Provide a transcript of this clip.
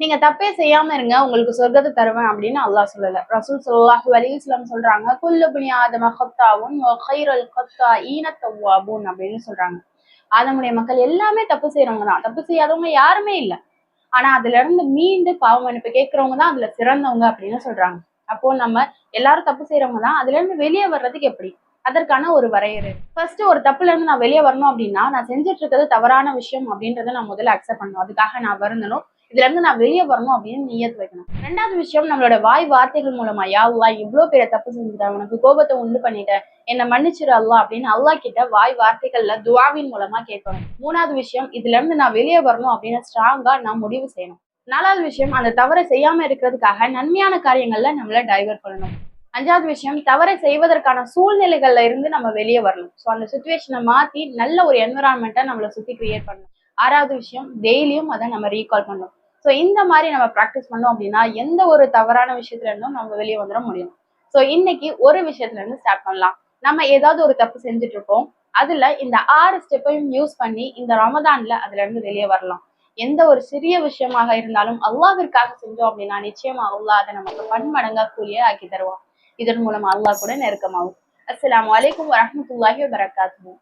நீங்க தப்பே செய்யாம இருங்க உங்களுக்கு சொர்க்கத்தை தருவேன் அப்படின்னு அல்லாஹ் சொல்லல. ரசூல் ஸல்லல்லாஹு அலைஹி சொல்றாங்க குல்லு புனி ஆதம ஹத்தா கைரல் அப்படின்னு சொல்றாங்க. ஆதமுடைய மக்கள் எல்லாமே தப்பு செய்யறவங்க தான். தப்பு செய்யாதவங்க யாருமே இல்லை. ஆனா அதுல இருந்து மீண்டு பாவ மன்னிப்பு கேட்கறவங்க தான் அதுல சிறந்தவங்க அப்படின்னு சொல்றாங்க. அப்போ நம்ம எல்லாரும் தப்பு செய்யறவங்க தான். அதுல இருந்து வெளியே வர்றதுக்கு எப்படி? அதற்கான ஒரு வரையறை. ஃபர்ஸ்ட் ஒரு தப்புல இருந்து நான் வெளியே வரணும் அப்படின்னா நான் செஞ்சுட்டு இருக்கிறது தவறான விஷயம் அப்படின்றத நான் முதல்ல அக்செப்ட் பண்ணணும். அதுக்காக நான் வருந்தணும். இதுல இருந்து நான் வெளியே வரணும் அப்படின்னு நியத்து வைக்கணும் ரெண்டாவது விஷயம் நம்மளோட வாய் வார்த்தைகள் மூலமா யா அல்லா இவ்வளவு பெரிய தப்பு செஞ்சுட்டேன் உனக்கு கோபத்தை உண்டு பண்ணிட்டேன் என்னை மன்னிச்சிரு அல்லா அப்படின்னு அல்லா கிட்ட வாய் வார்த்தைகள்ல துவாவின் மூலமா கேட்கணும் மூணாவது விஷயம் இதுல இருந்து நான் வெளியே வரணும் அப்படின்னு ஸ்ட்ராங்கா நான் முடிவு செய்யணும். நாலாவது விஷயம் அந்த தவறை செய்யாம இருக்கிறதுக்காக நன்மையான காரியங்கள்ல நம்மள டைவர்ட் பண்ணணும். அஞ்சாவது விஷயம் தவறை செய்வதற்கான சூழ்நிலைகள்ல இருந்து நம்ம வெளியே வரணும். ஸோ அந்த சுச்சுவேஷனை மாத்தி நல்ல ஒரு என்விரான்மெண்ட்டை நம்மளை சுத்தி கிரியேட் பண்ணணும். ஆறாவது விஷயம் டெய்லியும் அதை நம்ம ரீகால் பண்ணணும். ஸோ இந்த மாதிரி நம்ம ப்ராக்டிஸ் பண்ணோம் அப்படின்னா எந்த ஒரு தவறான விஷயத்துல இருந்தும் நம்ம வெளியே வந்துட முடியும். ஸோ இன்னைக்கு ஒரு விஷயத்துல இருந்து ஸ்டார்ட் பண்ணலாம். நம்ம ஏதாவது ஒரு தப்பு செஞ்சுட்டு இருக்கோம் அதுல இந்த ஆறு ஸ்டெப்பையும் யூஸ் பண்ணி இந்த ரமதான்ல அதுல இருந்து வெளியே வரலாம். எந்த ஒரு சிறிய விஷயமாக இருந்தாலும் அல்லாவிற்காக செஞ்சோம் அப்படின்னா நிச்சயமா அல்லாஹ் அதை நமக்கு பன்மடங்கா கூலியே ஆக்கி தருவான். இதன் மூலம் அல்லாஹ் கூட நெருக்கமாகும். அஸ்லாம் அலைக்கும் வரஹ்மத்துல்லாஹி வரகாத்து